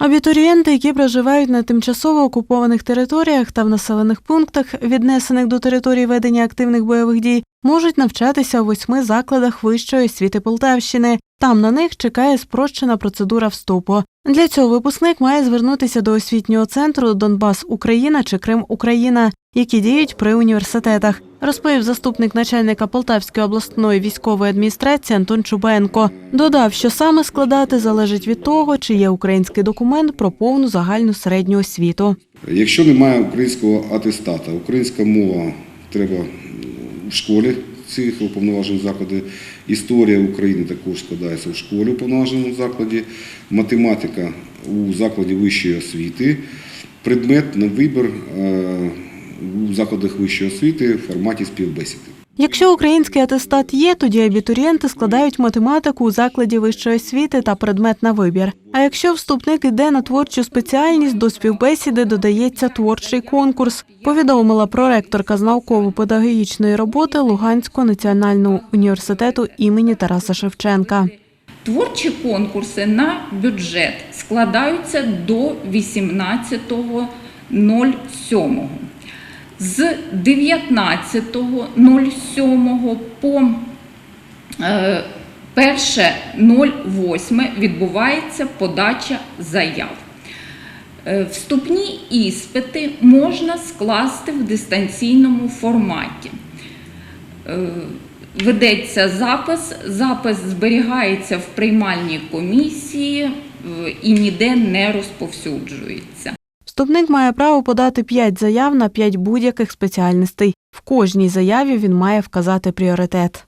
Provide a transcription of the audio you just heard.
Абітурієнти, які проживають на тимчасово окупованих територіях та в населених пунктах, віднесених до території ведення активних бойових дій, можуть навчатися у восьми закладах вищої освіти Полтавщини. Там на них чекає спрощена процедура вступу. Для цього випускник має звернутися до освітнього центру Донбас Україна чи Крим Україна, які діють при університетах, розповів заступник начальника Полтавської обласної військової адміністрації Антон Чубенко. Додав, що саме складати залежить від того, чи є український документ про повну загальну середню освіту. Якщо немає українського атестата, українська мова треба в школі цих уповноважених закладів. Історія України також складається в школі у уповноваженому закладі, математика у закладі вищої освіти, предмет на вибір е, у закладах вищої освіти в форматі співбесіди. Якщо український атестат є, тоді абітурієнти складають математику у закладі вищої освіти та предмет на вибір. А якщо вступник іде на творчу спеціальність, до співбесіди додається творчий конкурс. Повідомила проректорка з науково-педагогічної роботи Луганського національного університету імені Тараса Шевченка. Творчі конкурси на бюджет складаються до 18.07. З 19.07 по е, 1.08 відбувається подача заяв. Е, Вступні іспити можна скласти в дистанційному форматі. Е, Ведеться запис, запис зберігається в приймальній комісії е, і ніде не розповсюджується. Вступник має право подати 5 заяв на 5 будь-яких спеціальностей. В кожній заяві він має вказати пріоритет.